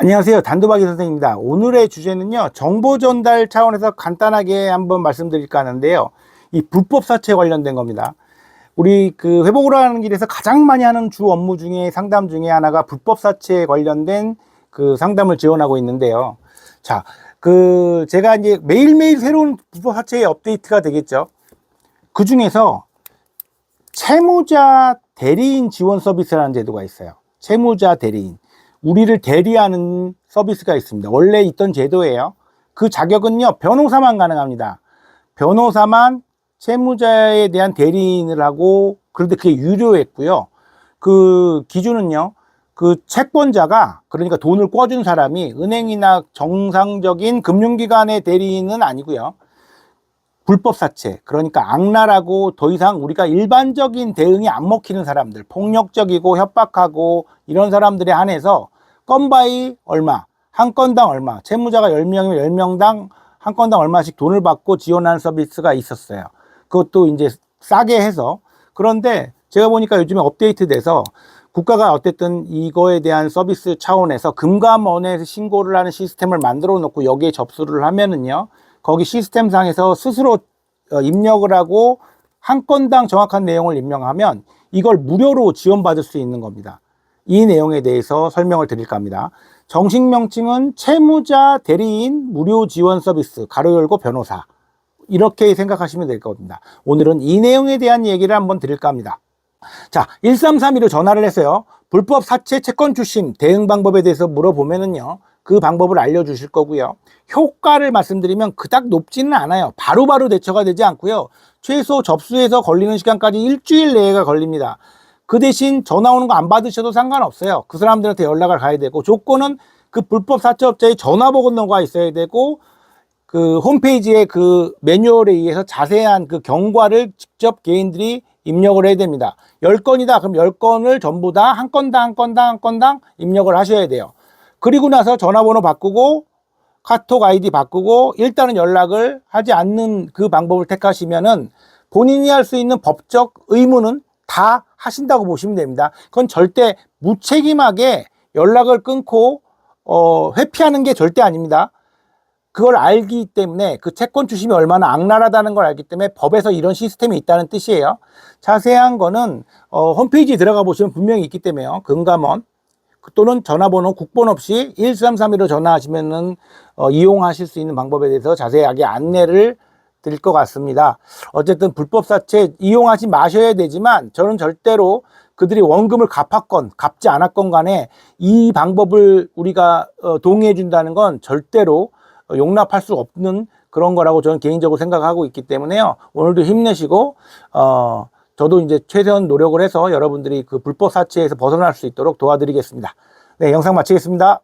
안녕하세요. 단도박이 선생입니다. 오늘의 주제는요, 정보 전달 차원에서 간단하게 한번 말씀드릴까 하는데요. 이 불법 사채 관련된 겁니다. 우리 그 회복을 하는 길에서 가장 많이 하는 주 업무 중에 상담 중에 하나가 불법 사채에 관련된 그 상담을 지원하고 있는데요. 자, 그 제가 이제 매일매일 새로운 불법 사채의 업데이트가 되겠죠. 그 중에서 채무자 대리인 지원 서비스라는 제도가 있어요. 채무자 대리인. 우리를 대리하는 서비스가 있습니다. 원래 있던 제도예요. 그 자격은요, 변호사만 가능합니다. 변호사만 채무자에 대한 대리인을 하고, 그런데 그게 유료했고요. 그 기준은요, 그 채권자가, 그러니까 돈을 꿔준 사람이 은행이나 정상적인 금융기관의 대리인은 아니고요. 불법 사채, 그러니까 악랄하고 더 이상 우리가 일반적인 대응이 안 먹히는 사람들, 폭력적이고 협박하고 이런 사람들에 한해서 건바이 얼마, 한 건당 얼마, 채무자가 10명이면 10명당 한 건당 얼마씩 돈을 받고 지원하는 서비스가 있었어요. 그것도 이제 싸게 해서. 그런데 제가 보니까 요즘에 업데이트 돼서 국가가 어쨌든 이거에 대한 서비스 차원에서 금감원에 신고를 하는 시스템을 만들어 놓고 여기에 접수를 하면은요. 거기 시스템상에서 스스로 어, 입력을 하고 한 건당 정확한 내용을 입력하면 이걸 무료로 지원받을 수 있는 겁니다. 이 내용에 대해서 설명을 드릴까 합니다. 정식 명칭은 채무자 대리인 무료 지원 서비스 가로 열고 변호사 이렇게 생각하시면 될 겁니다. 오늘은 이 내용에 대한 얘기를 한번 드릴까 합니다. 자, 1332로 전화를 해서요. 불법 사채 채권 출신 대응 방법에 대해서 물어보면은요. 그 방법을 알려주실 거고요. 효과를 말씀드리면 그닥 높지는 않아요. 바로바로 대처가 되지 않고요. 최소 접수해서 걸리는 시간까지 일주일 내외가 걸립니다. 그 대신 전화 오는 거 안 받으셔도 상관없어요. 그 사람들한테 연락을 가야 되고 조건은 그 불법 사채업자의 전화번호가 있어야 되고 그 홈페이지에 그 매뉴얼에 의해서 자세한 그 경과를 직접 개인들이 입력을 해야 됩니다. 10건이다. 그럼 10건을 전부 다 한 건당 한 건당 한 건당 입력을 하셔야 돼요. 그리고 나서 전화번호 바꾸고 카톡 아이디 바꾸고 일단은 연락을 하지 않는 그 방법을 택하시면은 본인이 할 수 있는 법적 의무는 다 하신다고 보시면 됩니다. 그건 절대 무책임하게 연락을 끊고 어, 회피하는 게 절대 아닙니다. 그걸 알기 때문에 그 채권 주심이 얼마나 악랄하다는 걸 알기 때문에 법에서 이런 시스템이 있다는 뜻이에요. 자세한 거는 어, 홈페이지 들어가 보시면 분명히 있기 때문에요. 금감원 또는 전화번호 국번 없이 1332로 전화하시면은 어, 이용하실 수 있는 방법에 대해서 자세하게 안내를 드릴 것 같습니다. 어쨌든 불법 사채 이용하지 마셔야 되지만 저는 절대로 그들이 원금을 갚았건 갚지 않았건 간에 이 방법을 우리가 어, 동의해 준다는 건 절대로 어, 용납할 수 없는 그런 거라고 저는 개인적으로 생각하고 있기 때문에요. 오늘도 힘내시고 어 저도 이제 최대한 노력을 해서 여러분들이 그 불법 사채에서 벗어날 수 있도록 도와드리겠습니다. 네, 영상 마치겠습니다.